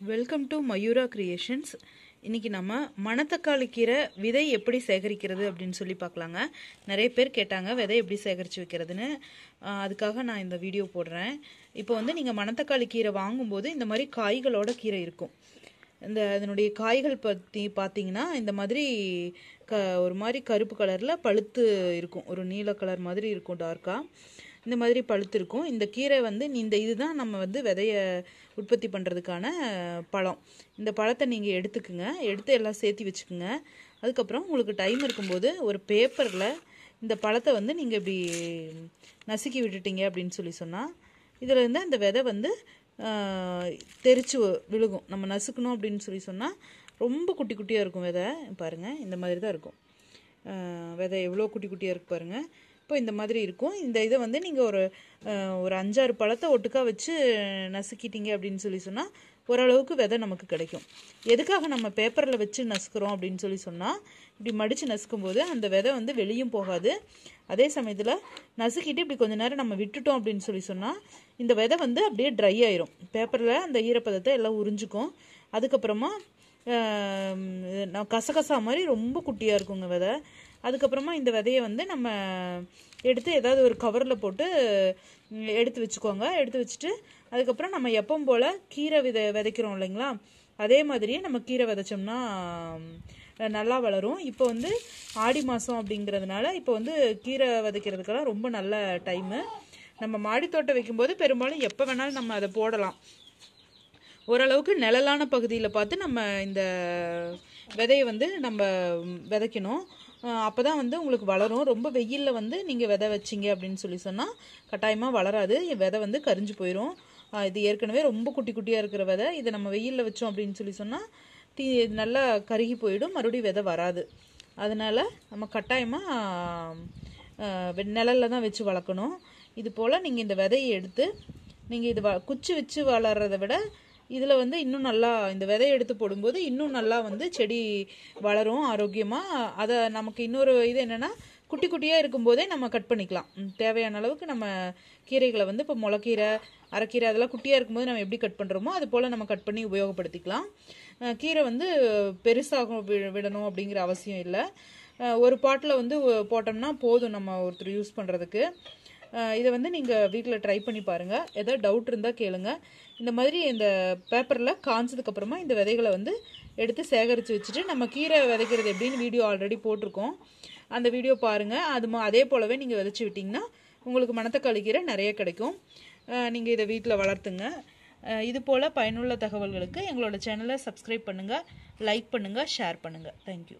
Welcome to Mayura creations இன்னைக்கு நம்ம மணத்தக்காளி கீரை விதை எப்படி சேகரிக்கிறது அப்படின்னு சொல்லி பார்க்கலாங்க. நிறைய பேர் கேட்டாங்க விதை எப்படி சேகரித்து வைக்கிறதுன்னு? அதுக்காக நான் இந்த வீடியோ போடுறேன். இப்போ வந்து நீங்கள் மணத்தக்காளி கீரை வாங்கும்போது இந்த மாதிரி காய்களோட கீரை இருக்கும். இந்த அதனுடைய காய்கள் பற்றி பார்த்தீங்கன்னா இந்த மாதிரி க ஒரு மாதிரி கருப்பு கலரில் பழுத்து இருக்கும். ஒரு நீல கலர் மாதிரி இருக்கும் டார்க்காக இந்த மாதிரி பழுத்திருக்கும். இந்த கீரை வந்து இந்த இதுதான் நம்ம வந்து விதைய உற்பத்தி பண்ணுறதுக்கான பழம். இந்த பழத்தை நீங்கள் எடுத்துக்குங்க. எடுத்து எல்லாம் சேர்த்து வச்சுக்குங்க. அதுக்கப்புறம் உங்களுக்கு டைம் இருக்கும்போது ஒரு பேப்பரில் இந்த பழத்தை வந்து நீங்கள் இப்படி நசுக்கி விட்டுட்டீங்க அப்படின்னு சொல்லி சொன்னால் இதில் இருந்து அந்த விதை வந்து தெரிச்சு விழுகும். நம்ம நசுக்கணும் அப்படின்னு சொல்லி சொன்னால் ரொம்ப குட்டி குட்டியாக இருக்கும் விதை. பாருங்கள் இந்த மாதிரி தான் இருக்கும். விதை எவ்வளோ குட்டி குட்டியாக இருக்கு பாருங்கள் இப்போ இந்த மாதிரி இருக்கும். இந்த இதை வந்து நீங்கள் ஒரு ஒரு அஞ்சாறு பழத்தை ஒட்டுக்கா வச்சு நசுக்கிட்டீங்க அப்படின்னு சொல்லி சொன்னால் ஓரளவுக்கு விதை நமக்கு கிடைக்கும். எதுக்காக நம்ம பேப்பரில் வச்சு நசுக்கிறோம் அப்படின்னு சொல்லி சொன்னால் இப்படி மடித்து நசுக்கும்போது அந்த விதை வந்து வெளியும் போகாது. அதே சமயத்தில் நசுக்கிட்டு இப்படி கொஞ்ச நேரம் நம்ம விட்டுட்டோம் அப்படின்னு சொல்லி சொன்னால் இந்த விதை வந்து அப்படியே ட்ரை ஆயிரும். பேப்பரில் அந்த ஈரப்பதத்தை எல்லாம் உறிஞ்சிக்கும். அதுக்கப்புறமா கசகசா மாதிரி ரொம்ப குட்டியாக இருக்குங்க விதை. அதுக்கப்புறமா இந்த விதையை வந்து நம்ம எடுத்து ஏதாவது ஒரு கவரில் போட்டு எடுத்து வச்சுக்கோங்க. எடுத்து வச்சுட்டு அதுக்கப்புறம் நம்ம எப்பவும் போல் கீரை விதை விதைக்கிறோம் இல்லைங்களா? அதே மாதிரியே நம்ம கீரை விதைச்சோம்னா நல்லா வளரும். இப்போ வந்து ஆடி மாதம் அப்படிங்கிறதுனால இப்போ வந்து கீரை விதைக்கிறதுக்கெல்லாம் ரொம்ப நல்ல டைமு நம்ம மாடித்தோட்டம் வைக்கும்போது பெரும்பாலும் எப்போ வேணாலும் நம்ம அதை போடலாம். ஓரளவுக்கு நிழலான பகுதியில் பார்த்து நம்ம இந்த விதையை வந்து நம்ம விதைக்கணும். அப்போ தான் வந்து உங்களுக்கு வளரும். ரொம்ப வெயிலில் வந்து நீங்கள் விதை வச்சிங்க அப்படின்னு சொல்லி சொன்னால் கட்டாயமாக வளராது. விதை வந்து கரிஞ்சு போயிடும் இது ஏற்கனவே ரொம்ப குட்டி குட்டியாக இருக்கிற விதை. இதை நம்ம வெயிலில் வச்சோம் அப்படின்னு சொல்லி சொன்னால் தீ நல்லா கருகி போயிடும். மறுபடியும் விதை வராது. அதனால் நம்ம கட்டாயமாக நிழலில் தான் வச்சு வளர்க்கணும். இது போல் நீங்கள் இந்த விதையை எடுத்து நீங்கள் இது வ குச்சி வச்சு வளர்கிறத விட இதில் வந்து இன்னும் நல்லா இந்த விதையை எடுத்து போடும்போது இன்னும் நல்லா வந்து செடி வளரும் ஆரோக்கியமாக அதை நமக்கு இன்னொரு இது என்னென்னா குட்டி குட்டியாக இருக்கும்போதே நம்ம கட் பண்ணிக்கலாம். தேவையான அளவுக்கு நம்ம கீரைகளை வந்து இப்போ முளைக்கீரை அரைக்கீரை அதெல்லாம் குட்டியாக இருக்கும்போது நம்ம எப்படி கட் பண்ணுறோமோ அது போல் நம்ம கட் பண்ணி உபயோகப்படுத்திக்கலாம். கீரை வந்து பெருசாக விடணும் அப்படிங்கிற அவசியம் இல்லை. ஒரு பாட்டில் வந்து போட்டோம்னா போதும் நம்ம ஒருத்தர் யூஸ் பண்ணுறதுக்கு இதை வந்து நீங்கள் வீட்டில் ட்ரை பண்ணி பாருங்கள் ஏதாவது டவுட் இருந்தால் கேளுங்க. இந்த மாதிரி இந்த பேப்பரில் காஞ்சதுக்கப்புறமா இந்த விதைகளை வந்து எடுத்து சேகரித்து வச்சுட்டு நம்ம கீரை விதைக்கிறது எப்படின்னு வீடியோ ஆல்ரெடி போட்டிருக்கோம். அந்த வீடியோ பாருங்கள் அது அதே போலவே நீங்கள் விதைச்சி விட்டிங்கன்னா உங்களுக்கு மணத்தக்காளி கீரை நிறைய கிடைக்கும். நீங்கள் இதை வீட்டில் வளர்த்துங்க. இது போல் பயனுள்ள தகவல்களுக்கு எங்களோட சேனலை சப்ஸ்கிரைப் பண்ணுங்கள் லைக் பண்ணுங்கள் ஷேர் பண்ணுங்கள் தேங்க்யூ